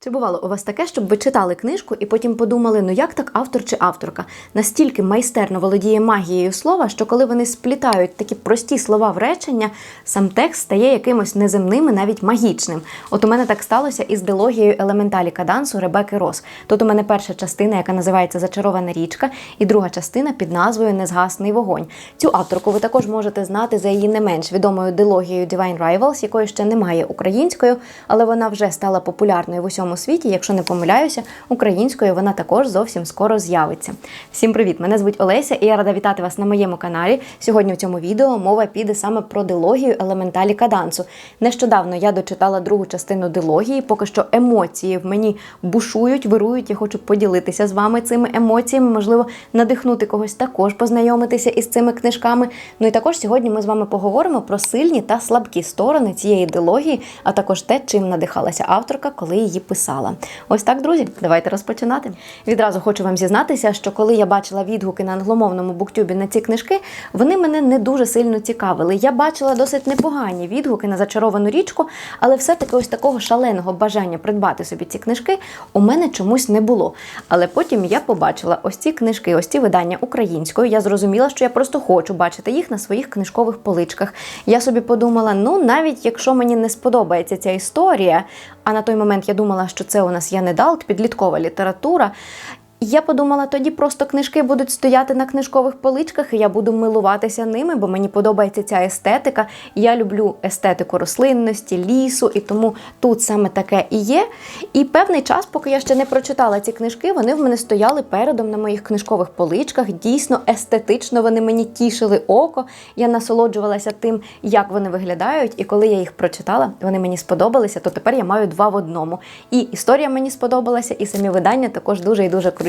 Чи бувало у вас таке, щоб ви читали книжку і потім подумали, ну як так автор чи авторка настільки майстерно володіє магією слова, що коли вони сплітають такі прості слова в речення, сам текст стає якимось неземним і навіть магічним. От у мене так сталося із дилогією елементалі кадансу Ребеки Рос. Тут у мене перша частина, яка називається Зачарована річка, і друга частина під назвою Незгасний вогонь. Цю авторку ви також можете знати за її не менш відомою дилогією Divine Rivals, якої ще немає українською, але вона вже стала популярною в усьому світі. Якщо не помиляюся, українською вона також зовсім скоро з'явиться. Всім привіт! Мене звуть Олеся, і я рада вітати вас на моєму каналі. Сьогодні в цьому відео мова піде саме про дилогію елементалі кадансу. Нещодавно я дочитала другу частину дилогії. Поки що емоції в мені бушують, вирують. Я хочу поділитися з вами цими емоціями, можливо, надихнути когось також познайомитися із цими книжками. Ну і також сьогодні ми з вами поговоримо про сильні та слабкі сторони цієї дилогії, а також те, чим надихалася авторка, коли її писала. Ось так, друзі, давайте розпочинати. Відразу хочу вам зізнатися, що коли я бачила відгуки на англомовному буктюбі на ці книжки, вони мене не дуже сильно цікавили. Я бачила досить непогані відгуки на зачаровану річку, але все-таки ось такого шаленого бажання придбати собі ці книжки у мене чомусь не було. Але потім я побачила ось ці книжки, ось ці видання українською. Я зрозуміла, що я просто хочу бачити їх на своїх книжкових поличках. Я собі подумала: ну навіть якщо мені не сподобається ця історія, а на той момент я думала, що це у нас є недалт, підліткова література. Я подумала, тоді просто книжки будуть стояти на книжкових поличках, і я буду милуватися ними, бо мені подобається ця естетика. Я люблю естетику рослинності, лісу, і тому тут саме таке і є. І певний час, поки я ще не прочитала ці книжки, вони в мене стояли передом на моїх книжкових поличках. Дійсно, естетично вони мені тішили око. Я насолоджувалася тим, як вони виглядають. І коли я їх прочитала, вони мені сподобалися, то тепер я маю два в одному. І історія мені сподобалася, і самі видання також дуже і дуже круті.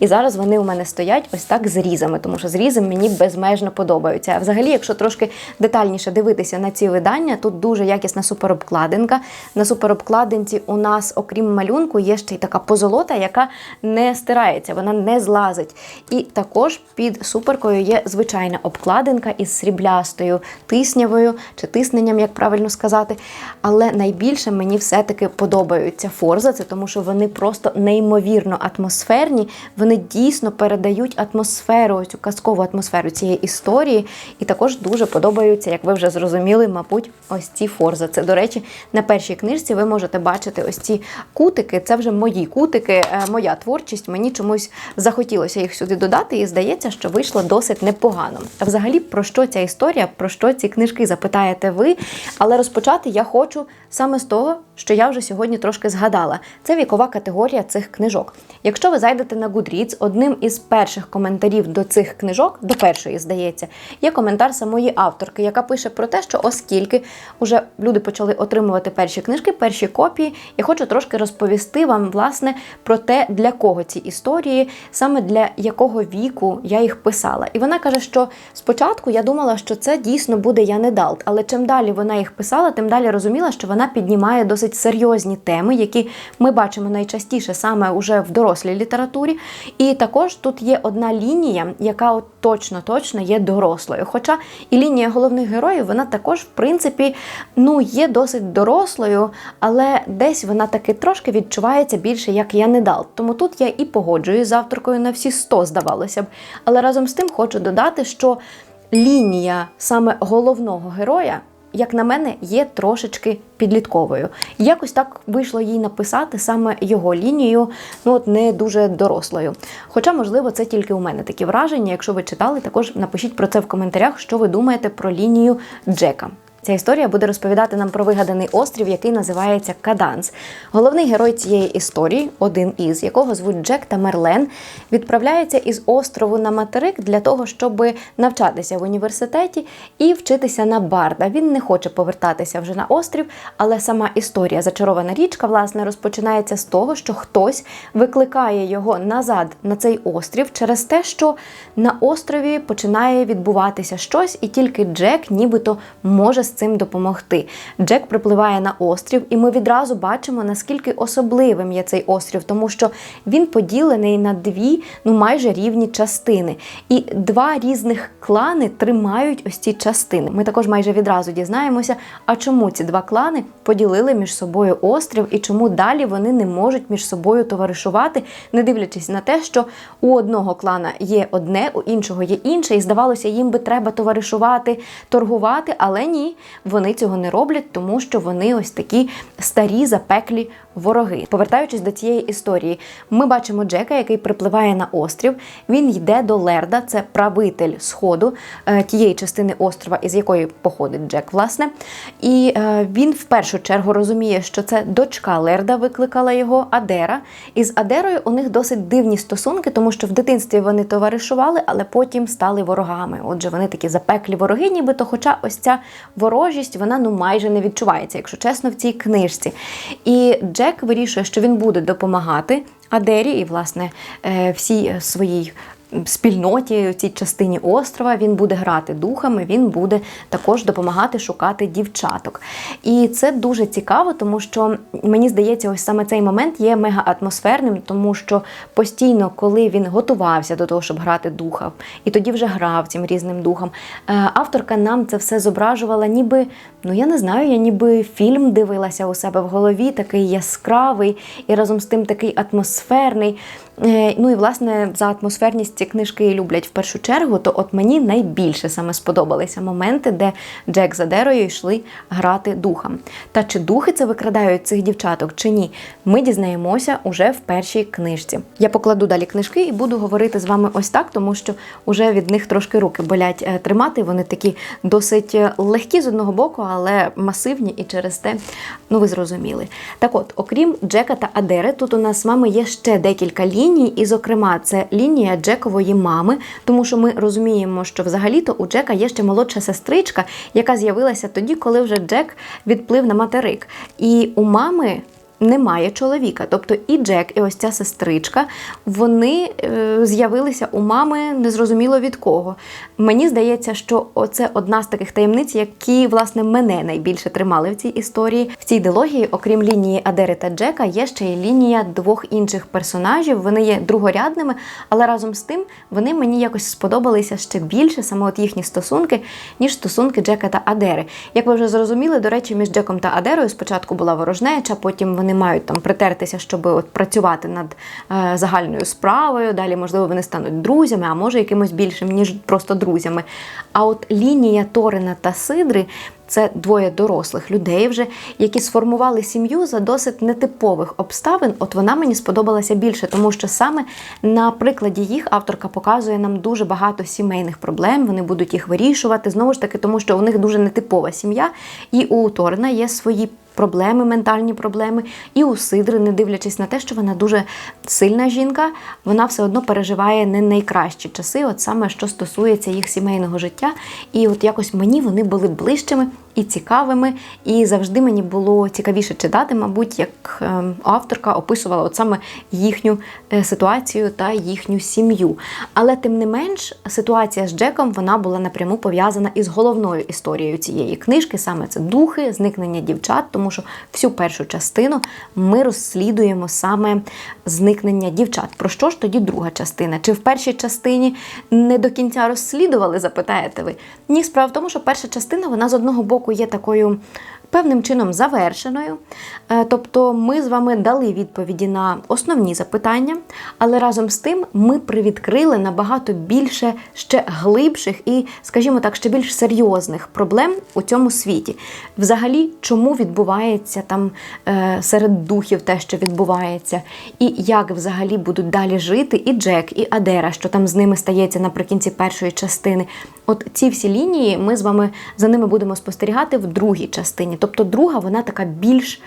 І зараз вони у мене стоять ось так зрізами, тому що зрізи мені безмежно подобаються. А взагалі, якщо трошки детальніше дивитися на ці видання, тут дуже якісна суперобкладинка. На суперобкладинці у нас, окрім малюнку, є ще й така позолота, яка не стирається, вона не злазить. І також під суперкою є звичайна обкладинка із сріблястою тиснявою чи тисненням, як правильно сказати. Але найбільше мені все-таки подобаються форзаци, тому що вони просто неймовірно атмосферні. Вони дійсно передають атмосферу, цю казкову атмосферу цієї історії. І також дуже подобаються, як ви вже зрозуміли, мабуть, ось ці форзаци. До речі, на першій книжці ви можете бачити ось ці кутики. Це вже мої кутики, е, моя творчість. Мені чомусь захотілося їх сюди додати, і здається, що вийшло досить непогано. А взагалі, про що ця історія, про що ці книжки запитаєте ви? Але розпочати я хочу саме з того, що я вже сьогодні трошки згадала. Це вікова категорія цих книжок. Якщо ви зайдете на Goodreads, одним із перших коментарів до цих книжок, до першої, здається, є коментар самої авторки, яка пише про те, що оскільки вже люди почали отримувати перші книжки, перші копії, я хочу трошки розповісти вам, власне, про те, для кого ці історії, саме для якого віку я їх писала. І вона каже, що спочатку я думала, що це дійсно буде Яне Далт, але чим далі вона їх писала, тим далі розуміла, що вона піднімає досить серйозні теми, які ми бачимо найчастіше саме уже в дорослій літературі. І також тут є одна лінія, яка от точно точно є дорослою. Хоча і лінія головних героїв, вона також, в принципі, ну, є досить дорослою, але десь вона таки трошки відчувається більше як я не дал. Тому тут я і погоджуюсь з авторкою на всі 100, здавалося б. Але разом з тим хочу додати, що лінія саме головного героя. Як на мене, є трошечки підлітковою. Якось так вийшло їй написати саме його лінію, ну от не дуже дорослою. Хоча, можливо, це тільки у мене такі враження. Якщо ви читали, також напишіть про це в коментарях, що ви думаєте про лінію Джека. Ця історія буде розповідати нам про вигаданий острів, який називається Каданс. Головний герой цієї історії, один із якого звуть Джек та Мерлен, відправляється із острову на материк для того, щоб навчатися в університеті і вчитися на барда. Він не хоче повертатися вже на острів, але сама історія зачарована річка власне розпочинається з того, що хтось викликає його назад на цей острів через те, що на острові починає відбуватися щось, і тільки Джек, нібито може з цим допомогти. Джек припливає на острів, і ми відразу бачимо, наскільки особливим є цей острів, тому що він поділений на дві, ну майже рівні частини. І два різних клани тримають ось ці частини. Ми також майже відразу дізнаємося, а чому ці два клани поділили між собою острів і чому далі вони не можуть між собою товаришувати, не дивлячись на те, що у одного клана є одне, у іншого є інше, і здавалося, їм би треба товаришувати, торгувати, але ні, вони цього не роблять, тому що вони ось такі старі запеклі вороги. Повертаючись до цієї історії, ми бачимо Джека, який припливає на острів. Він йде до Лерда, це правитель сходу е, тієї частини острова, із якої походить Джек, власне. І е, він в першу чергу розуміє, що це дочка Лерда викликала його Адера. І з Адерою у них досить дивні стосунки, тому що в дитинстві вони товаришували, але потім стали ворогами. Отже, вони такі запеклі вороги, нібито, хоча ось ця ворожість вона ну майже не відчувається, якщо чесно, в цій книжці. І Джек вирішує, що він буде допомагати Адері і, власне, е, всій своїй спільноті, цій частині острова. Він буде грати духами, він буде також допомагати шукати дівчаток. І це дуже цікаво, тому що мені здається, ось саме цей момент є мега атмосферним, тому що постійно, коли він готувався до того, щоб грати духа, і тоді вже грав цим різним духом, е, авторка нам це все зображувала, ніби, ну я не знаю, я ніби фільм дивилася у себе в голові, такий яскравий і разом з тим такий атмосферний. Е, Ну і власне за атмосферність ці книжки люблять в першу чергу, то от мені найбільше саме сподобалися моменти, де Джек з Адерою йшли грати духом. Та чи духи це викрадають цих дівчаток, чи ні, ми дізнаємося уже в першій книжці. Я покладу далі книжки і буду говорити з вами ось так, тому що вже від них трошки руки болять е, тримати. Вони такі досить е, легкі з одного боку, але масивні і через те, ну ви зрозуміли. Так от, окрім Джека та Адери, тут у нас з вами є ще декілька ліній, і, зокрема, це лінія Джекової мами, тому що ми розуміємо, що взагалі-то у Джека є ще молодша сестричка, яка з'явилася тоді, коли вже Джек відплив на материк. І у мами. Немає чоловіка, тобто і Джек, і ось ця сестричка, вони е, з'явилися у мами незрозуміло від кого. Мені здається, що це одна з таких таємниць, які власне мене найбільше тримали в цій історії. В цій дилогії, окрім лінії Адери та Джека, є ще й лінія двох інших персонажів. Вони є другорядними, але разом з тим вони мені якось сподобалися ще більше, саме от їхні стосунки, ніж стосунки Джека та Адери. Як ви вже зрозуміли, до речі, між Джеком та Адерою спочатку була ворожнеча, потім вони мають там притертися, щоб от працювати над е, загальною справою. Далі, можливо, вони стануть друзями, а може якимось більшим, ніж просто друзями. А от лінія Торина та Сидри. Це двоє дорослих людей, вже які сформували сім'ю за досить нетипових обставин. От вона мені сподобалася більше, тому що саме на прикладі їх авторка показує нам дуже багато сімейних проблем. Вони будуть їх вирішувати. Знову ж таки, тому що у них дуже нетипова сім'я, і у Торина є свої. Проблеми, ментальні проблеми, і у Сидри, не дивлячись на те, що вона дуже сильна жінка, вона все одно переживає не найкращі часи, от саме що стосується їх сімейного життя. І от якось мені вони були ближчими і цікавими, і завжди мені було цікавіше читати, мабуть, як ем, авторка описувала от саме їхню е, ситуацію та їхню сім'ю. Але тим не менш, ситуація з Джеком вона була напряму пов'язана із головною історією цієї книжки, саме це духи, зникнення дівчат, тому що всю першу частину ми розслідуємо саме зникнення дівчат. Про що ж тоді друга частина? Чи в першій частині не до кінця розслідували, запитаєте ви? Ні, справа в тому, що перша частина вона з одного боку є такою. Певним чином завершеною. Е, тобто ми з вами дали відповіді на основні запитання, але разом з тим ми привідкрили набагато більше ще глибших і, скажімо так, ще більш серйозних проблем у цьому світі. Взагалі, чому відбувається там е, серед духів те, що відбувається, і як взагалі будуть далі жити і Джек, і Адера, що там з ними стається наприкінці першої частини. От ці всі лінії ми з вами за ними будемо спостерігати в другій частині. Тобто, друга вона така більш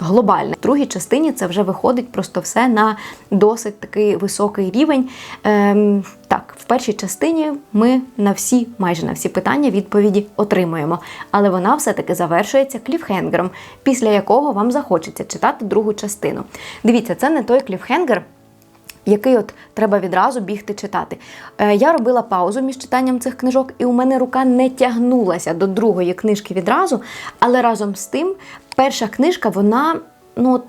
глобальна. В другій частині це вже виходить просто все на досить такий високий рівень. Ем, так, в першій частині ми на всі, майже на всі питання відповіді отримуємо. Але вона все-таки завершується кліфхенгером, після якого вам захочеться читати другу частину. Дивіться, це не той кліфхенгер. Який от треба відразу бігти читати. Е, я робила паузу між читанням цих книжок, і у мене рука не тягнулася до другої книжки відразу, але разом з тим, перша книжка, вона ну,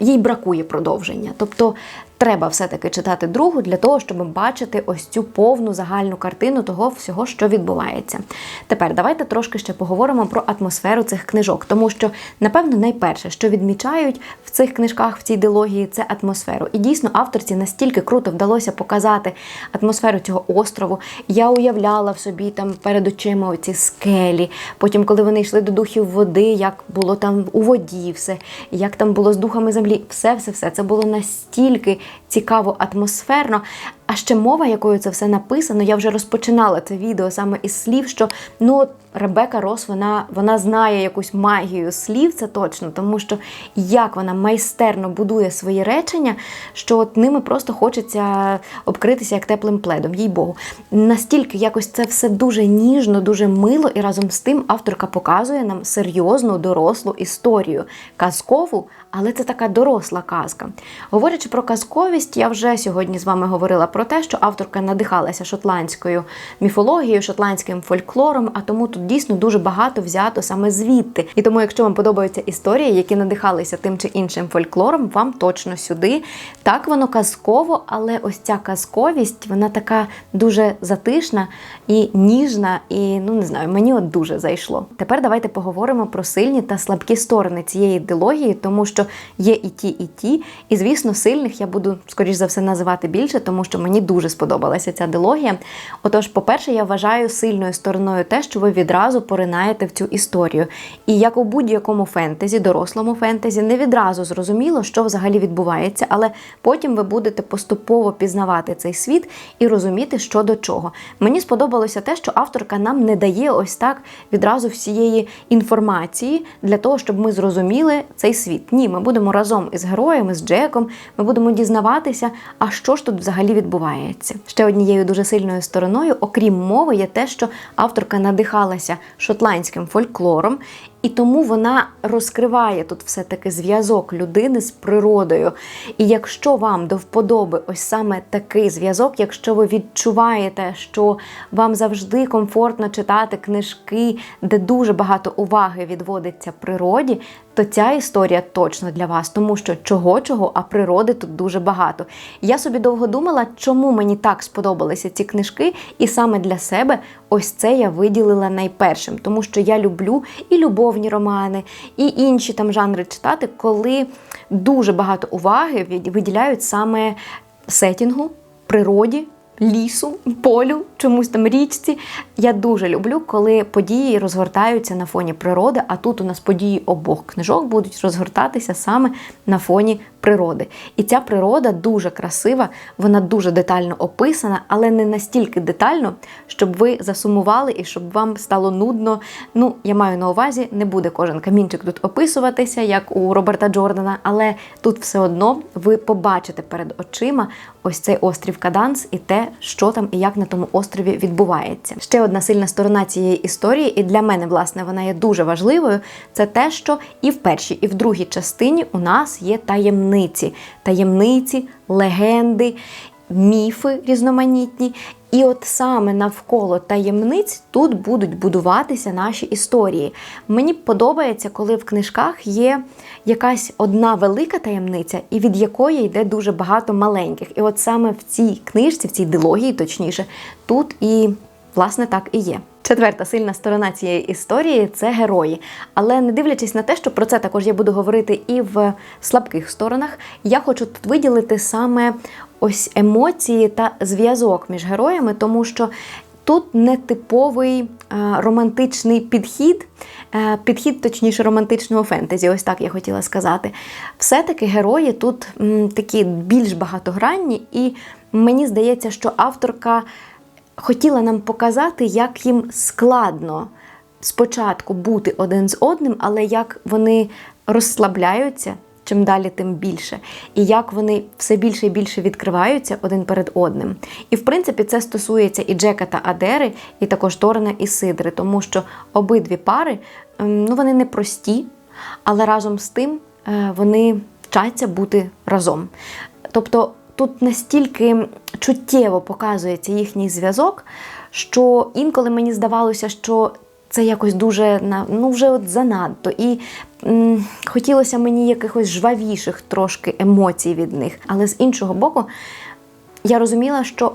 їй бракує продовження. Тобто треба все-таки читати другу для того, щоб бачити ось цю повну загальну картину того всього, що відбувається. Тепер давайте трошки ще поговоримо про атмосферу цих книжок, тому що, напевно, найперше, що відмічають в цих книжках, в цій дилогії, це атмосферу. І дійсно, авторці настільки круто вдалося показати атмосферу цього острову. Я уявляла в собі там перед очима оці скелі. Потім, коли вони йшли до духів води, як було там у воді, все, як там було з духами землі, все, все, все. Це було настільки цікаво, атмосферно. А ще мова, якою це все написано, я вже розпочинала це відео саме із слів, що ну Ребека Рос, вона, вона знає якусь магію слів, це точно, тому що як вона майстерно будує свої речення, що от ними просто хочеться обкритися як теплим пледом, їй Богу. Настільки якось це все дуже ніжно, дуже мило, і разом з тим авторка показує нам серйозну дорослу історію, казкову, але це така доросла казка. Говорячи про казковість, я вже сьогодні з вами говорила про те, що авторка надихалася шотландською міфологією, шотландським фольклором, а тому тут дійсно дуже багато взято саме звідти. І тому, якщо вам подобаються історії, які надихалися тим чи іншим фольклором, вам точно сюди. Так воно казково, але ось ця казковість, вона така дуже затишна і ніжна, і ну не знаю, мені от дуже зайшло. Тепер давайте поговоримо про сильні та слабкі сторони цієї дилогії, тому що є і ті, і ті. І звісно, сильних я буду скоріш за все називати більше, тому що мені дуже сподобалася ця дилогія. Отож, по-перше, я вважаю сильною стороною те, що ви відразу поринаєте в цю історію. І як у будь-якому фентезі, дорослому фентезі, не відразу зрозуміло, що взагалі відбувається, але потім ви будете поступово пізнавати цей світ і розуміти, що до чого. Мені сподобалося те, що авторка нам не дає ось так відразу всієї інформації для того, щоб ми зрозуміли цей світ. Ні, ми будемо разом із героями, з Джеком, ми будемо дізнаватися, а що ж тут взагалі відбувається. Ще однією дуже сильною стороною, окрім мови, є те, що авторка надихалася шотландським фольклором. І тому вона розкриває тут все-таки зв'язок людини з природою. І якщо вам до вподоби ось саме такий зв'язок, якщо ви відчуваєте, що вам завжди комфортно читати книжки, де дуже багато уваги відводиться природі, то ця історія точно для вас, тому що чого чого, а природи тут дуже багато. Я собі довго думала, чому мені так сподобалися ці книжки, і саме для себе ось це я виділила найпершим, тому що я люблю і любовні романи, і інші там жанри читати, коли дуже багато уваги виділяють саме сетінгу, природі лісу, полю, чомусь там річці. Я дуже люблю, коли події розгортаються на фоні природи, а тут у нас події обох книжок будуть розгортатися саме на фоні природи. І ця природа дуже красива, вона дуже детально описана, але не настільки детально, щоб ви засумували і щоб вам стало нудно. Ну, я маю на увазі, не буде кожен камінчик тут описуватися, як у Роберта Джордана, але тут все одно ви побачите перед очима ось цей острів Каданс і те, що там і як на тому острові відбувається. Ще одна сильна сторона цієї історії, і для мене, власне, вона є дуже важливою. Це те, що і в першій, і в другій частині у нас є таємниці, таємниці, легенди, міфи різноманітні. І от саме навколо таємниць тут будуть будуватися наші історії. Мені подобається, коли в книжках є якась одна велика таємниця, і від якої йде дуже багато маленьких. І от саме в цій книжці, в цій дилогії, точніше, тут і власне так і є. Четверта сильна сторона цієї історії це герої. Але не дивлячись на те, що про це також я буду говорити і в слабких сторонах, я хочу тут виділити саме ось емоції та зв'язок між героями, тому що тут не типовий е, романтичний підхід, е, підхід, точніше, романтичного фентезі, ось так я хотіла сказати. Все-таки герої тут такі більш багатогранні, і мені здається, що авторка хотіла нам показати, як їм складно спочатку бути один з одним, але як вони розслабляються. Чим далі, тим більше, і як вони все більше і більше відкриваються один перед одним. І в принципі це стосується і Джека та Адери, і також Торена і Сидри, тому що обидві пари ем, ну вони не прості, але разом з тим е, вони вчаться бути разом. Тобто тут настільки чуттєво показується їхній зв'язок, що інколи мені здавалося, що це якось дуже ну вже от занадто. І м, хотілося мені якихось жвавіших трошки емоцій від них. Але з іншого боку, я розуміла, що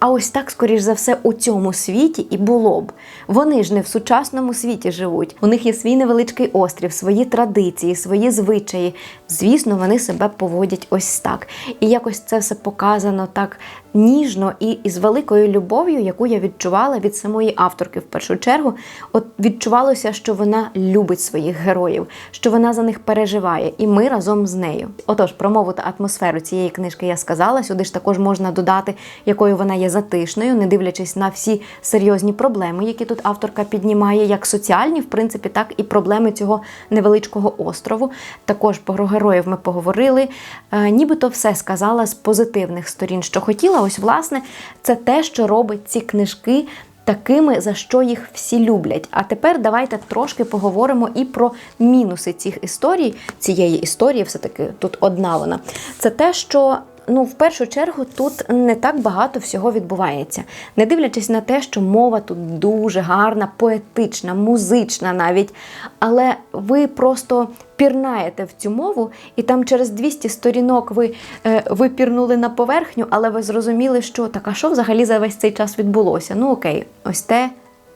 а ось так, скоріш за все, у цьому світі і було б. Вони ж не в сучасному світі живуть. У них є свій невеличкий острів, свої традиції, свої звичаї. Звісно, вони себе поводять ось так. І якось це все показано так ніжно і із великою любов'ю, яку я відчувала від самої авторки в першу чергу. От відчувалося, що вона любить своїх героїв, що вона за них переживає, і ми разом з нею. Отож, про мову та атмосферу цієї книжки я сказала. Сюди ж також можна додати, якою вона є затишною, не дивлячись на всі серйозні проблеми, які тут авторка піднімає, як соціальні, в принципі, так і проблеми цього невеличкого острову. Також про героїв ми поговорили. Е, нібито все сказала з позитивних сторін, що хотіла. Ось, власне, це те, що робить ці книжки. Такими, за що їх всі люблять. А тепер давайте трошки поговоримо і про мінуси цих історій, цієї історії, все-таки тут одна вона. Це те, що ну, в першу чергу тут не так багато всього відбувається. Не дивлячись на те, що мова тут дуже гарна, поетична, музична навіть. Але ви просто пірнаєте в цю мову, і там через 200 сторінок ви, е, ви пірнули на поверхню, але ви зрозуміли, що так, а що взагалі за весь цей час відбулося? Ну окей, ось те,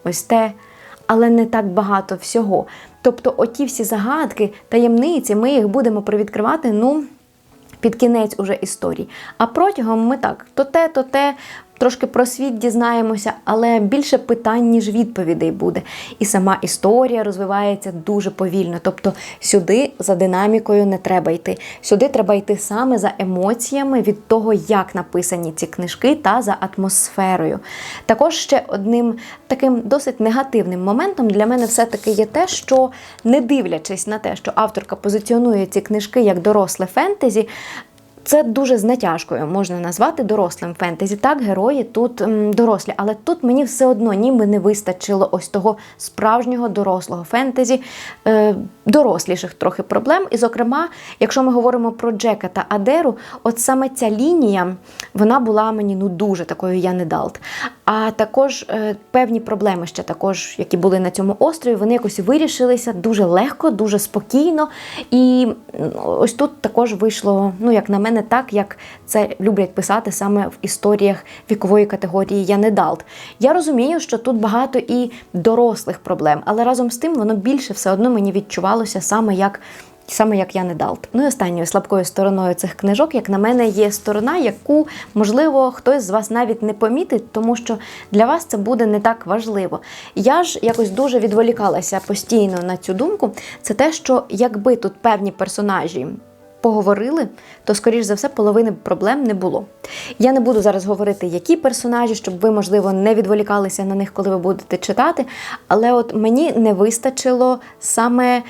ось те. Але не так багато всього. Тобто, оті всі загадки, таємниці, ми їх будемо привідкривати, ну, під кінець уже історії. А протягом ми так, то те, то те, трошки про світ дізнаємося, але більше питань, ніж відповідей буде. І сама історія розвивається дуже повільно. Тобто сюди за динамікою не треба йти. Сюди треба йти саме за емоціями від того, як написані ці книжки, та за атмосферою. Також ще одним таким досить негативним моментом для мене все-таки є те, що не дивлячись на те, що авторка позиціонує ці книжки як доросле фентезі. Це дуже з натяжкою можна назвати дорослим фентезі. Так, герої тут дорослі, але тут мені все одно ніби не вистачило ось того справжнього дорослого фентезі, е, доросліших трохи проблем. І, зокрема, якщо ми говоримо про Джека та Адеру, от саме ця лінія вона була мені ну дуже такою я не далт. А також е, певні проблеми ще також, які були на цьому острові, вони якось вирішилися дуже легко, дуже спокійно. І ось тут також вийшло, ну як на мене, так як це люблять писати саме в історіях вікової категорії Я не далт. Я розумію, що тут багато і дорослих проблем, але разом з тим воно більше все одно мені відчувалося саме як. Саме як я не далт. Ну і останньою слабкою стороною цих книжок, як на мене, є сторона, яку, можливо, хтось з вас навіть не помітить, тому що для вас це буде не так важливо. Я ж якось дуже відволікалася постійно на цю думку. Це те, що якби тут певні персонажі. Поговорили, то, скоріш за все, половини проблем не було. Я не буду зараз говорити, які персонажі, щоб ви, можливо, не відволікалися на них, коли ви будете читати. Але от мені не вистачило саме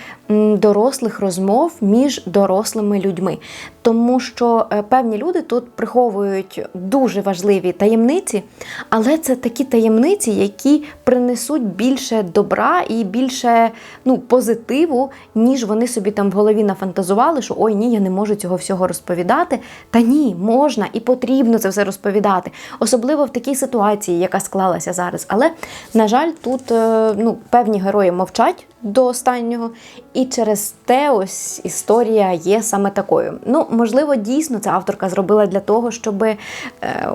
дорослих розмов між дорослими людьми. Тому що е, певні люди тут приховують дуже важливі таємниці, але це такі таємниці, які принесуть більше добра і більше ну, позитиву, ніж вони собі там в голові нафантазували, що ой, ні, я не можу цього всього розповідати. Та ні, можна і потрібно це все розповідати, особливо в такій ситуації, яка склалася зараз. Але, на жаль, тут е, ну, певні герої мовчать до останнього, і через те ось історія є саме такою. Ну, можливо, дійсно це авторка зробила для того, щоб е,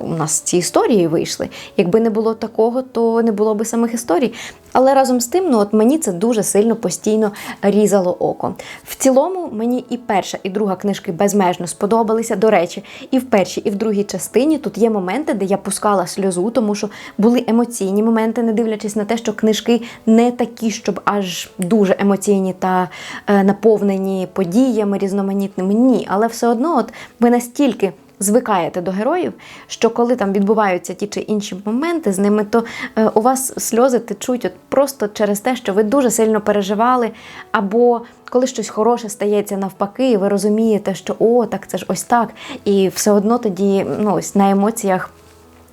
у нас ці історії вийшли. Якби не було такого, то не було би самих історій. Але разом з тим, ну от мені це дуже сильно постійно різало око. В цілому мені і перша, і друга книжки безмежно сподобалися. До речі, і в першій, і в другій частині тут є моменти, де я пускала сльозу, тому що були емоційні моменти, не дивлячись на те, що книжки не такі, щоб аж дуже емоційні та е, наповнені подіями різноманітними. Ні, але все одно, от ви настільки звикаєте до героїв, що коли там відбуваються ті чи інші моменти з ними, то е, у вас сльози течуть от просто через те, що ви дуже сильно переживали, або коли щось хороше стається навпаки, і ви розумієте, що о, так це ж ось так, і все одно тоді ну, ось на емоціях.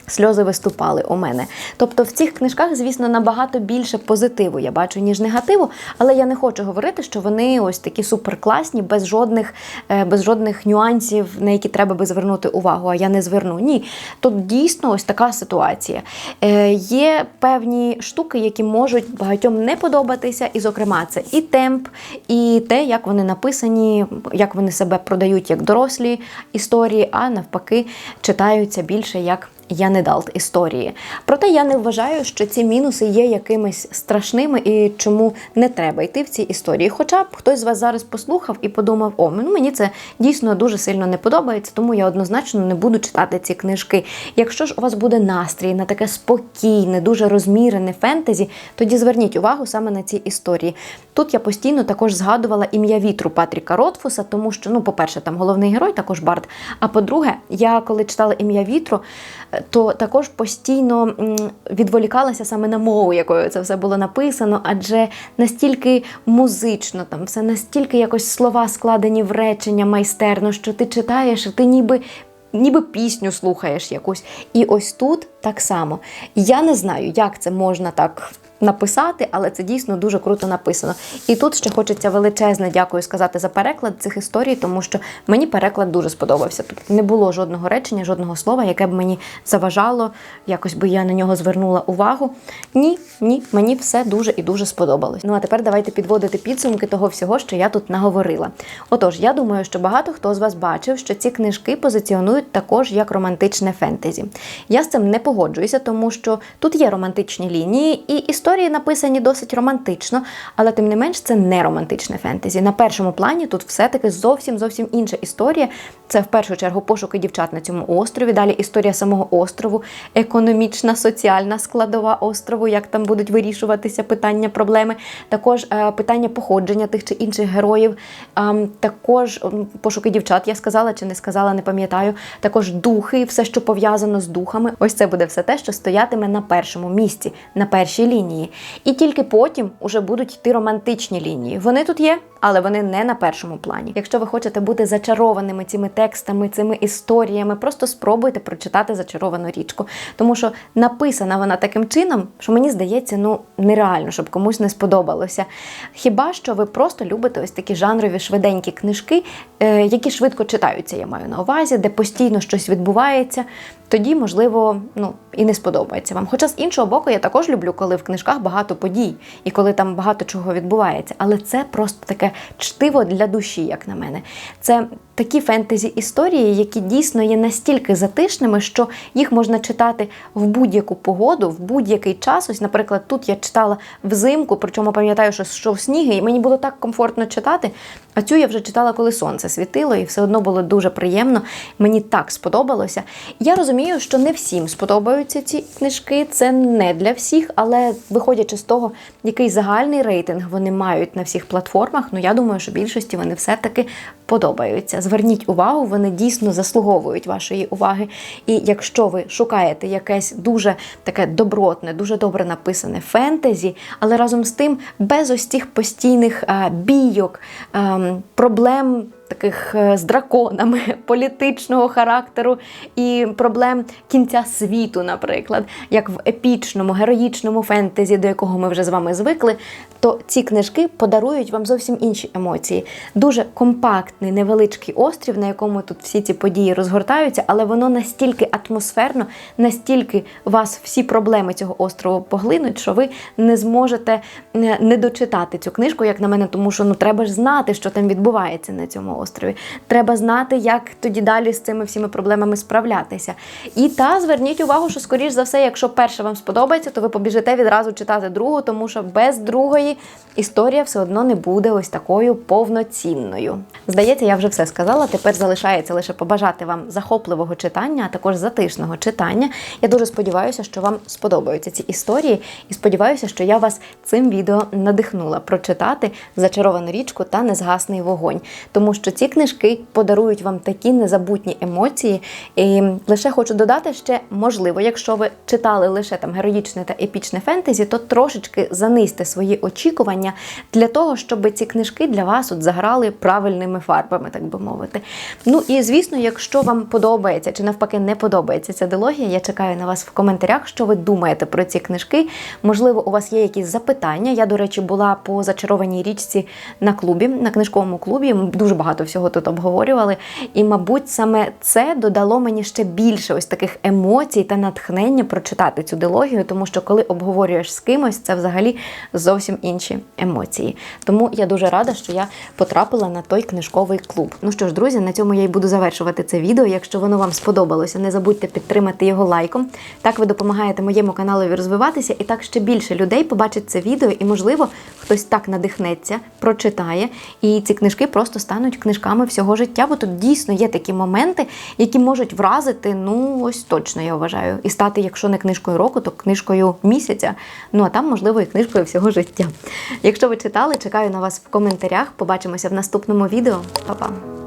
Сльози виступали у мене. Тобто в цих книжках, звісно, набагато більше позитиву я бачу, ніж негативу, але я не хочу говорити, що вони ось такі суперкласні, без жодних, е, без жодних нюансів, на які треба би звернути увагу, а я не зверну. Ні. Тут дійсно ось така ситуація. Е, Є певні штуки, які можуть багатьом не подобатися, і, зокрема, це і темп, і те, як вони написані, як вони себе продають як дорослі історії, а навпаки, читаються більше як я не далт історії. Проте я не вважаю, що ці мінуси є якимись страшними і чому не треба йти в ці історії. Хоча б хтось з вас зараз послухав і подумав, о, ну мені це дійсно дуже сильно не подобається, тому я однозначно не буду читати ці книжки. Якщо ж у вас буде настрій на таке спокійне, дуже розмірене фентезі, тоді зверніть увагу саме на ці історії. Тут я постійно також згадувала ім'я вітру Патріка Ротфуса, тому що, ну, по-перше, там головний герой також Барт. А по-друге, я коли читала ім'я вітру, то також постійно відволікалася саме на мову, якою це все було написано, адже настільки музично, там все настільки якось слова складені в речення майстерно, що ти читаєш, ти ніби. Ніби пісню слухаєш якусь. І ось тут так само. Я не знаю, як це можна так написати, але це дійсно дуже круто написано. І тут ще хочеться величезне дякую сказати за переклад цих історій, тому що мені переклад дуже сподобався. Тобто не було жодного речення, жодного слова, яке б мені заважало, якось би я на нього звернула увагу. Ні, ні, мені все дуже і дуже сподобалось. Ну а тепер давайте підводити підсумки того всього, що я тут наговорила. Отож, я думаю, що багато хто з вас бачив, що ці книжки позиціонують також як романтичне фентезі. Я з цим не погоджуюся, тому що тут є романтичні лінії, і історії написані досить романтично, але тим не менш це не романтичне фентезі. На першому плані тут все-таки зовсім зовсім інша історія. Це в першу чергу пошуки дівчат на цьому острові. Далі історія самого острову, економічна, соціальна складова острову, як там будуть вирішуватися питання, проблеми. Також е, питання походження тих чи інших героїв. Ем, також пошуки дівчат, я сказала чи не сказала, не пам'ятаю. Також духи, все, що пов'язано з духами. Ось це буде все те, що стоятиме на першому місці, на першій лінії. І тільки потім уже будуть йти романтичні лінії. Вони тут є, але вони не на першому плані. Якщо ви хочете бути зачарованими цими текстами, цими історіями, просто спробуйте прочитати зачаровану річку. Тому що написана вона таким чином, що мені здається, ну нереально, щоб комусь не сподобалося. Хіба що ви просто любите ось такі жанрові швиденькі книжки, е, які швидко читаються, я маю на увазі, де постійно щось відбувається. Тоді, можливо, ну і не сподобається вам. Хоча з іншого боку, я також люблю, коли в книжках багато подій і коли там багато чого відбувається. Але це просто таке чтиво для душі, як на мене. Це такі фентезі історії, які дійсно є настільки затишними, що їх можна читати в будь-яку погоду, в будь-який час. Ось, наприклад, тут я читала взимку, причому пам'ятаю, що йшов сніг, і мені було так комфортно читати. А цю я вже читала, коли сонце світило, і все одно було дуже приємно. Мені так сподобалося. Я розумію, що не всім сподобаються ці книжки, це не для всіх, але виходячи з того, який загальний рейтинг вони мають на всіх платформах, ну я думаю, що більшості вони все-таки подобаються. Зверніть увагу, вони дійсно заслуговують вашої уваги. І якщо ви шукаєте якесь дуже таке добротне, дуже добре написане фентезі, але разом з тим без ось цих постійних бійок, проблем. Таких е, з драконами політичного характеру і проблем кінця світу, наприклад, як в епічному, героїчному фентезі, до якого ми вже з вами звикли, то ці книжки подарують вам зовсім інші емоції. Дуже компактний, невеличкий острів, на якому тут всі ці події розгортаються, але воно настільки атмосферно, настільки вас всі проблеми цього острову поглинуть, що ви не зможете е, не дочитати цю книжку, як на мене, тому що ну треба ж знати, що там відбувається на цьому острові. Треба знати, як тоді далі з цими всіми проблемами справлятися. І та зверніть увагу, що скоріш за все, якщо перша вам сподобається, то ви побіжите відразу читати другу, тому що без другої історія все одно не буде ось такою повноцінною. Здається, я вже все сказала. Тепер залишається лише побажати вам захопливого читання, а також затишного читання. Я дуже сподіваюся, що вам сподобаються ці історії, і сподіваюся, що я вас цим відео надихнула прочитати зачаровану річку та незгасний вогонь, тому що що ці книжки подарують вам такі незабутні емоції. І лише хочу додати ще, можливо, якщо ви читали лише там героїчне та епічне фентезі, то трошечки занизьте свої очікування для того, щоб ці книжки для вас от заграли правильними фарбами, так би мовити. Ну і звісно, якщо вам подобається чи навпаки не подобається ця дилогія, я чекаю на вас в коментарях, що ви думаєте про ці книжки. Можливо, у вас є якісь запитання. Я, до речі, була по зачарованій річці на клубі, на книжковому клубі. Дуже багато всього тут обговорювали. І, мабуть, саме це додало мені ще більше ось таких емоцій та натхнення прочитати цю дилогію, тому що коли обговорюєш з кимось, це взагалі зовсім інші емоції. Тому я дуже рада, що я потрапила на той книжковий клуб. Ну що ж, друзі, на цьому я й буду завершувати це відео. Якщо воно вам сподобалося, не забудьте підтримати його лайком. Так ви допомагаєте моєму каналові розвиватися, і так ще більше людей побачить це відео, і, можливо, хтось так надихнеться, прочитає, і ці книжки просто стануть книжками всього життя, бо тут дійсно є такі моменти, які можуть вразити, ну ось точно я вважаю, і стати, якщо не книжкою року, то книжкою місяця. Ну а там, можливо, і книжкою всього життя. Якщо ви читали, чекаю на вас в коментарях. Побачимося в наступному відео. Па-па!